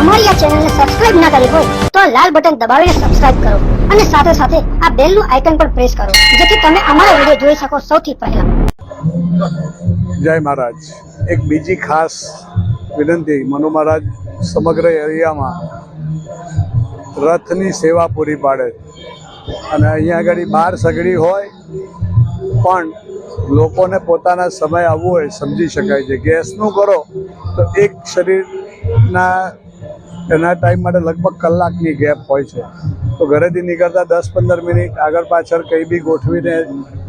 અમારી આ ચેનલને સબસ્ક્રાઇબ ના કરી હોય તો આ લાલ બટન દબાવીને સબસ્ક્રાઇબ કરો અને સાથે સાથે આ બેલનું આઇકન પણ પ્રેસ કરો, જેથી તમે અમારા વીડિયો જોઈ શકો સૌથી પહેલા. જય મહારાજ. એક બીજી ખાસ વિનંતી, મનુ મહારાજ, સમગ્ર એરિયામાં રથની સેવા પૂરી પાડે અને અહીંયા આગળ બાર સગડી હોય, પણ લોકોને પોતાના સમય આવવો હોય, સમજી શકાય છે. ગેસનું કરો તો એક શરીરના એના ટાઈમ માટે લગભગ કલાકની ગેપ હોય છે. તો ઘરેથી નીકળતા દસ પંદર મિનિટ આગળ પાછળ કંઈ બી ગોઠવીને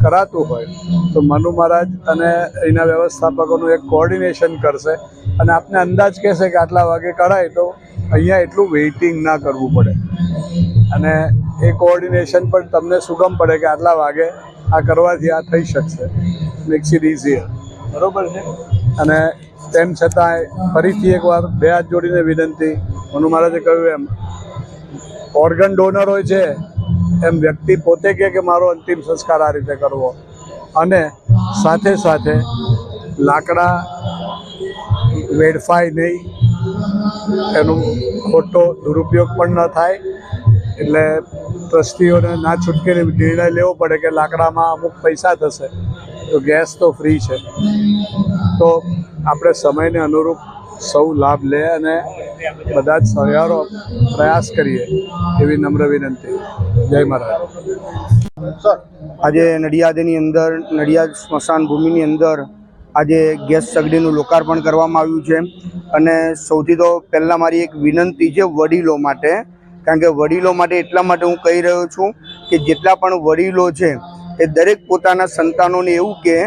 કરાતું હોય તો મનુ મહારાજ અને એના વ્યવસ્થાપકોનું એક કોર્ડિનેશન કરશે અને આપને અંદાજ કહેશે કે આટલા વાગે કરાય તો અહીંયા એટલું વેઇટિંગ ના કરવું પડે. અને એ કોર્ડિનેશન પણ તમને સુગમ પડે કે આટલા વાગે આ કરવાથી આ થઈ શકશે. મેક્સ ઇટ ઇઝીયર બરોબર છે. અને તેમ છતાંય ફરીથી એકવાર બે હાથ જોડીને વિનંતી મનુ મહારાજે કહ્યું એમ ઓર્ગન ડોનર હોય છે, એમ વ્યક્તિ પોતે કહે કે મારો અંતિમ સંસ્કાર આ રીતે કરવો. અને સાથે સાથે લાકડા, વેડફાય નહીં, એનું ખોટો દુરુપયોગ પણ ન થાય. એટલે ટ્રસ્ટીઓને ના છૂટકીને નિર્ણય લેવો પડે કે લાકડામાં અમુક પૈસા થશે, તો ગેસ તો ફ્રી છે. તો આપણે સમયને અનુરૂપ સૌ લાભ લે અને બધા જ સહયારો પ્રયાસ કરીએ એવી નમ્ર વિનંતી. જય મહારાજ. આજે નડિયાદની અંદર, નડિયાદ સ્મશાન ભૂમિની અંદર આજે ગેસ સગડીનું લોકાર્પણ કરવામાં આવ્યું છે. અને સૌથી તો પહેલાં મારી એક વિનંતી છે વડીલો માટે, કારણ કે વડીલો માટે એટલા માટે હું કહી રહ્યો છું કે જેટલા પણ વડીલો છે, એ દરેક પોતાના સંતાનોને એવું કહે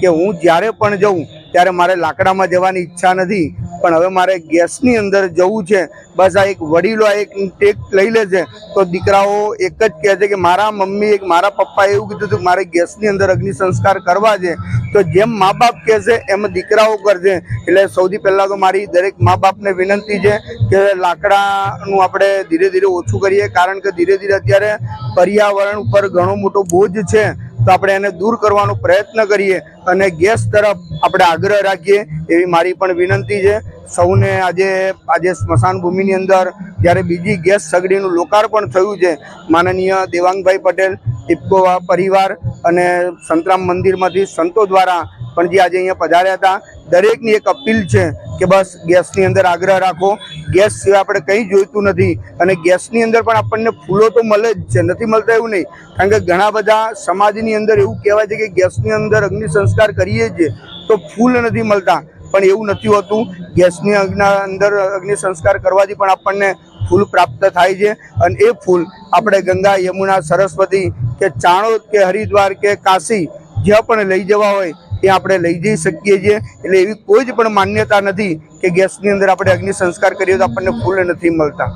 કે હું જ્યારે પણ જઉં, ત્યારે મારે લાકડામાં જવાની ઈચ્છા નથી. પણ હવે મારે ગેસની અંદર જવું છે. બસ આ એક વડીલો આ એક ટેક લઈ લે છે. તો દીકરાઓ એક જ કહે છે કે મારા મમ્મી એક, મારા પપ્પાએ એવું કીધું હતું મારે ગેસની અંદર અગ્નિ સંસ્કાર કરવા છે. તો જેમ મા બાપ કહેશે એમ દીકરાઓ કરશે. એટલે સૌથી પહેલાં તો મારી દરેક મા બાપને વિનંતી છે કે લાકડાનું આપણે ધીરે ધીરે ઓછું કરીએ. કારણ કે ધીરે ધીરે અત્યારે પર્યાવરણ ઉપર ઘણો મોટો બોજ છે. તો આપણે એને દૂર કરવાનો પ્રયત્ન કરીએ અને ગેસ તરફ આપણે આગ્રહ રાખીએ એવી મારી પણ વિનંતી છે. સૌને આજે આજે સ્મશાન ભૂમિની અંદર જ્યારે બીજી ગેસ સગડીનું લોકાર્પણ થયું છે, માનનીય દેવાંગભાઈ પટેલ ઇફકો પરિવાર અને સંતરામ મંદિરમાંથી સંતો દ્વારા પણ જે આજે અહીંયા પધાર્યા હતા, દરેકની એક અપીલ છે કે બસ ગેસની અંદર આગ્રહ રાખો. ગેસ સિવાય આપણે કંઈ જોઈતું નથી અને ગેસની અંદર પણ આપણને ફૂલો તો મળે જ છે, નથી મળતા એવું નહીં. કારણ કે ઘણા બધા સમાજની અંદર એવું કહેવાય છે કે ગેસની અંદર અગ્નિ સંસ્કાર કરીએ છીએ તો ફૂલ નથી મળતા. પણ એવું નથી હોતું. ગેસની અંદર અગ્નિ સંસ્કાર કરવાથી પણ આપણને ફૂલ પ્રાપ્ત થાય છે અને એ ફૂલ આપણે ગંગા, યમુના, સરસ્વતી કે ચાણોદ કે હરિદ્વાર કે કાશી જ્યાં પણ લઈ જવા હોય ત્યાં આપણે લઈ જઈ શકીએ છીએ. એટલે એવી કોઈ જ પણ માન્યતા નથી કે ગેસની અંદર આપણે અગ્નિ સંસ્કાર કરીએ તો આપણને ફૂલ નથી મળતા.